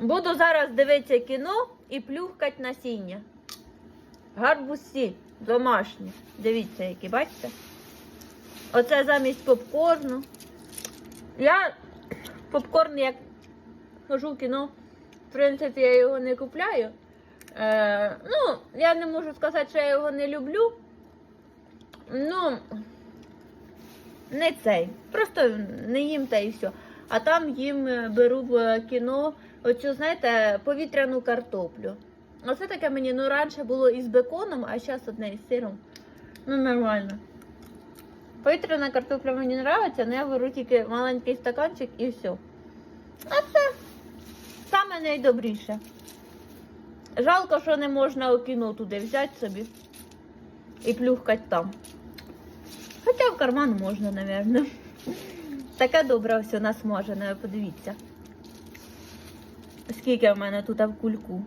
Буду зараз дивитися кіно і плюхкать насіння. Гарбузці домашні. Дивіться, які, бачите? Оце замість попкорну. Я попкорн, як хожу в кіно, в принципі, я його не купляю. Е, ну, я не можу сказати, що я його не люблю. Ну, не цей. Просто не їм та і все. А там їм е, беру в кіно оцю, знаєте, повітряну картоплю. Оце таке мені ну, раніше було із беконом, а зараз одне із сиром. Ну, нормально. Повітряна картопля мені подобається, але я беру тільки маленький стаканчик і все. А це саме найдобріше. Жалко, що не можна у кіно туди взяти собі і плюхкати там. Хоча в карман можна, напевно. Таке добре все насмажене, подивіться. Скільки в мене тут в кульку.